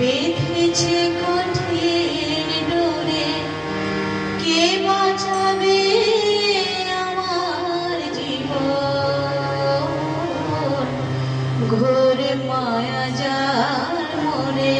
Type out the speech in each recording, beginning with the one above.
বেঁধেছে কঠিন ডোরে। কে বাঁচাবে আমার জীবন? ঘোর মায়া যার মরে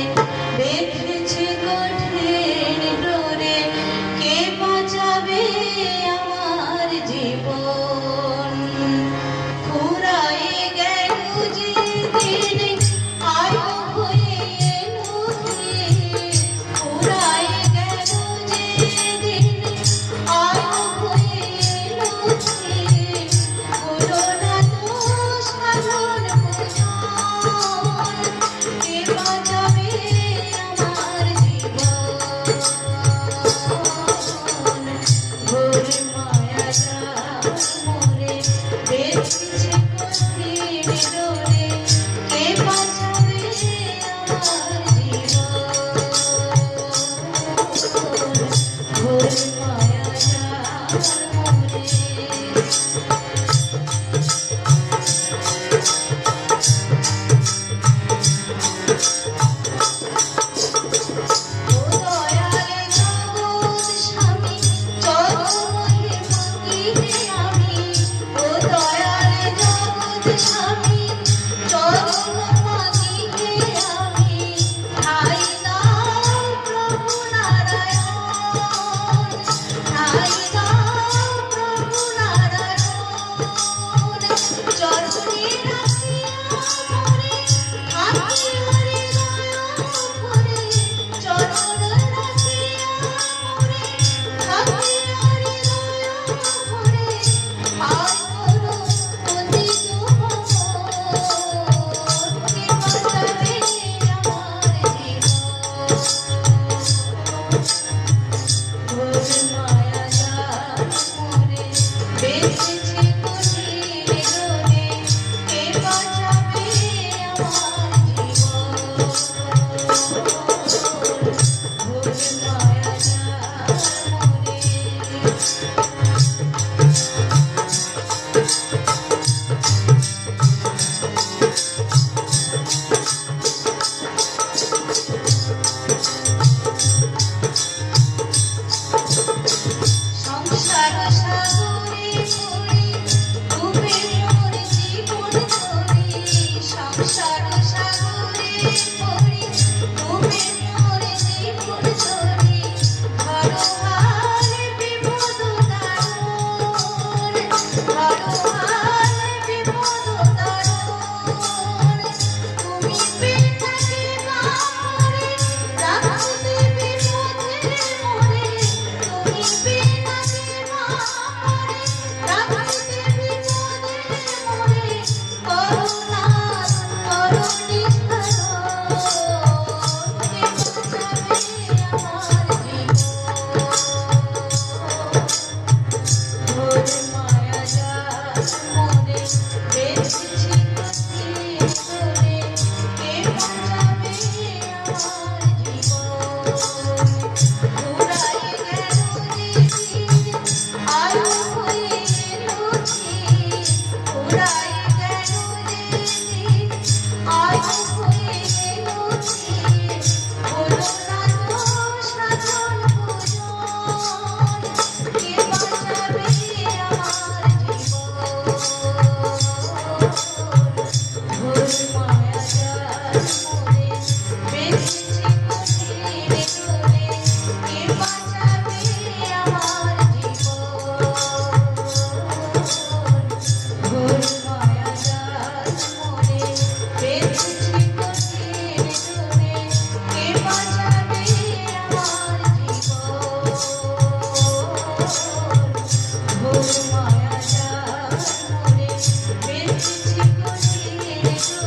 Thank you.